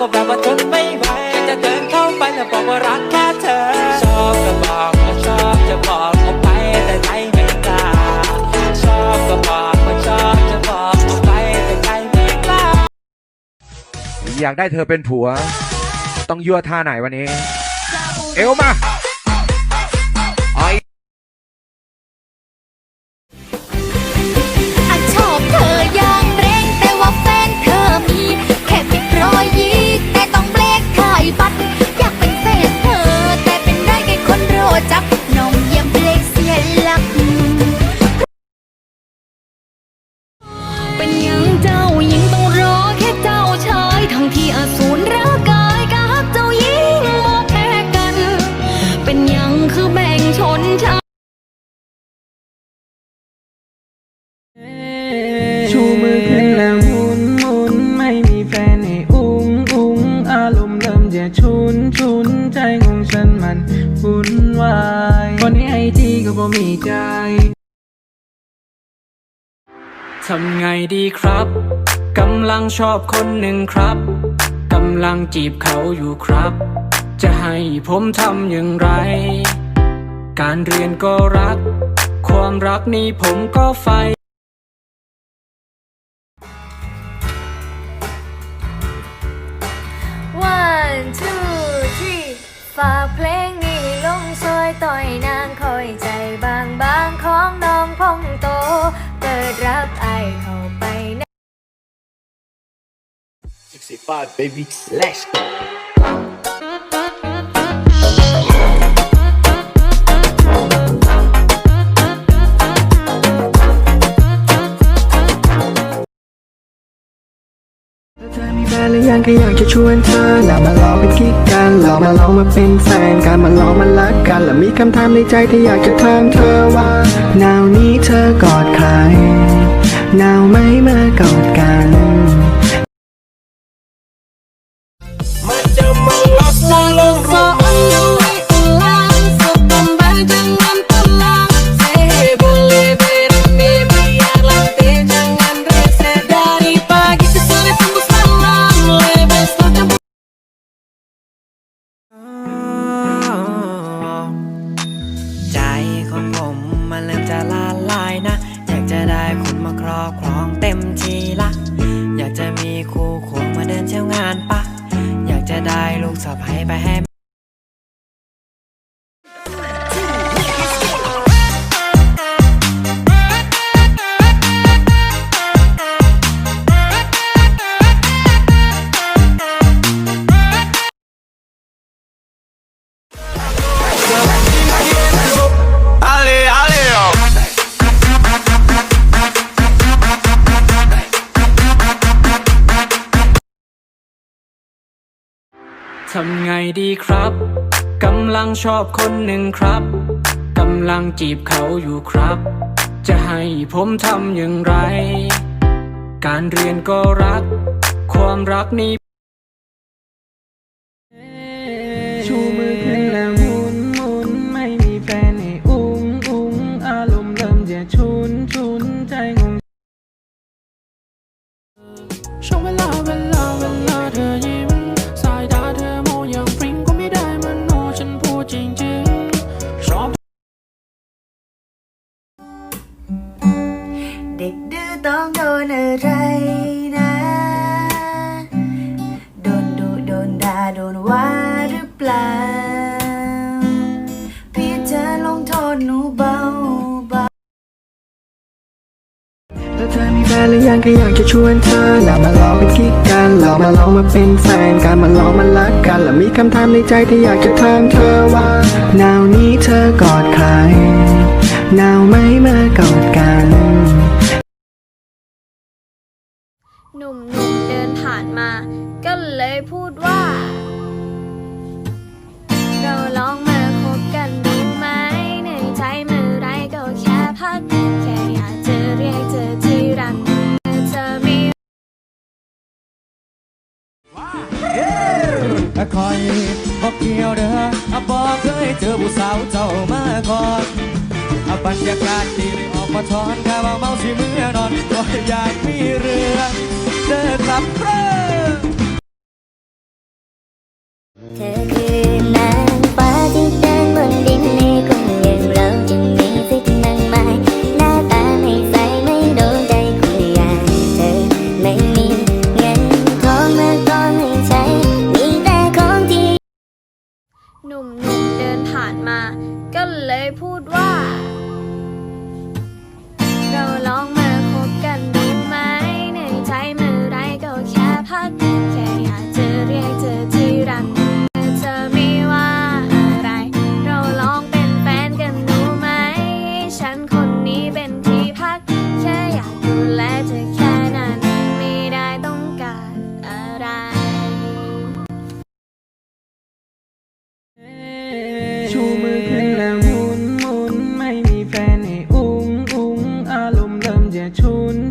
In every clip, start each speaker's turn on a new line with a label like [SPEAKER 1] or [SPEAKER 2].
[SPEAKER 1] ก็แบบว่าทนไม่ไหวแค่จะเดินเข้าไปแล้วบอกว่ารักแค่เธอ ชอบก็บอกว่าชอบจะบอกออกไปแต่ใจไม่กล้าชอบก็บอกว่าชอบจะบอกออกไปแต่ใจไม่กล้า
[SPEAKER 2] อยากได้เธอเป็นผัว ต้องยั่วท่าไหนวันนี้ เอวมา
[SPEAKER 3] ม
[SPEAKER 4] ณ์เริ่มจะชุนชุนใจของฉันมันวุ่นวายคนนี้ไอทีก็บ่มีใจทำไงดีครับ กำลังชอบคนหนึ่งครับ กำลังจีบเขาอยู่ครับ จะให้ผมทำอย่างไร การเรียนก็รัก ความรักนี้ผมก็ใฝ่
[SPEAKER 3] ฝากเพลงนี้ลงซอยต่อยนางคอยใจบางบางของน้องพงโต เปิดรับไอเข้าไปนะ
[SPEAKER 5] 65, baby. Let's go.
[SPEAKER 4] ก็อยากจะชวนเธอแล้วมาลองเป็นกิ๊กกันลองมาลองมาเป็นแฟนกันมาลองมารักกันแล้วมีคำถามในใจที่อยากจะถามเธอว่าหนาวนี้เธอกอดใครหนาวไหมเมื่อกอดกันำไงดีครับ กำลังชอบคนหนึ่งครับ กำลังจีบเขาอยู่ครับ จะให้ผมทำอย่างไร การเรียนก็รัก ความรักนี้ ต้องโด
[SPEAKER 3] นอะไรนะ โดนดุโดนด่าโดนว่าหรือเปล่า พี่จะลงโทษหนูเบาเบา
[SPEAKER 4] ถ้าเธอมีแฟนหรือยังก็อยากจะชวนเธอแล้วมาลองเป็นกิ๊กกันลองมาลองมาเป็นแฟนกันมาลองมารักกันแล้วมีคำถามในใจที่อยากจะถามเธอว่านาวนี้เธอกอดใครหนาวไหมเมื่อกอดกัน
[SPEAKER 3] หนุ่มๆเดินผ่านมา ก็เลยพูดว่า เราลองมาคบกันดูไหมเหนื่อยใจเมื่อไรก็แค่พัก แค่อยากจะเรียกเธอที่รักเมื่อเธอไม่
[SPEAKER 1] คอยบอกเกี่ยวเด้ออะบอกเคยเจอผู้สาวเจ้ามาก่อนอะบรรยากาศดีออกมาทอนแค่ว่าเมาสิเมื่อนอนก็อยากมีเรื่อง เด้อครับเด้อ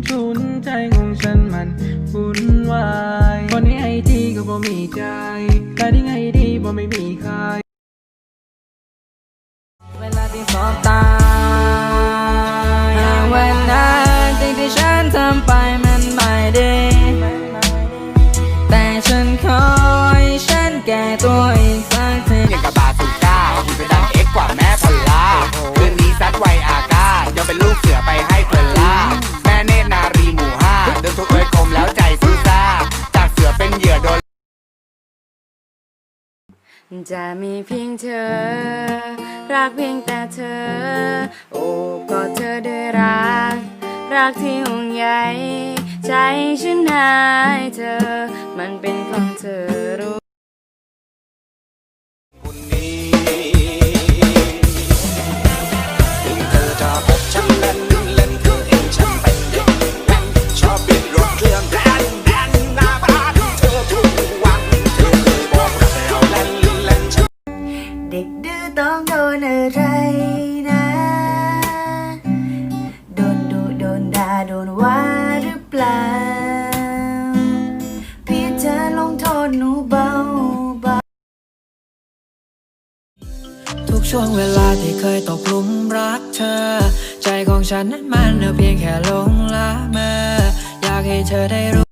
[SPEAKER 6] ชุนใจของ
[SPEAKER 7] ฉันมันวุ่
[SPEAKER 8] นวายคอนนี้ไอทีก็บ่มีใจแต่ได้ไง จะ
[SPEAKER 9] มีเพียงเธอ รักเพียงแต่เธอ โอ้ก็เธอด้วยรัก รักที่ห่วงใยใจฉันหายเธอ มันเป็นของเธอรู้
[SPEAKER 8] ช่ว
[SPEAKER 9] งเว
[SPEAKER 7] ลาที่เคยตกลุมรักเธอ ใจของฉันนั้นมันเพียงแค่ลงละเมออยากให้เธอได้รู้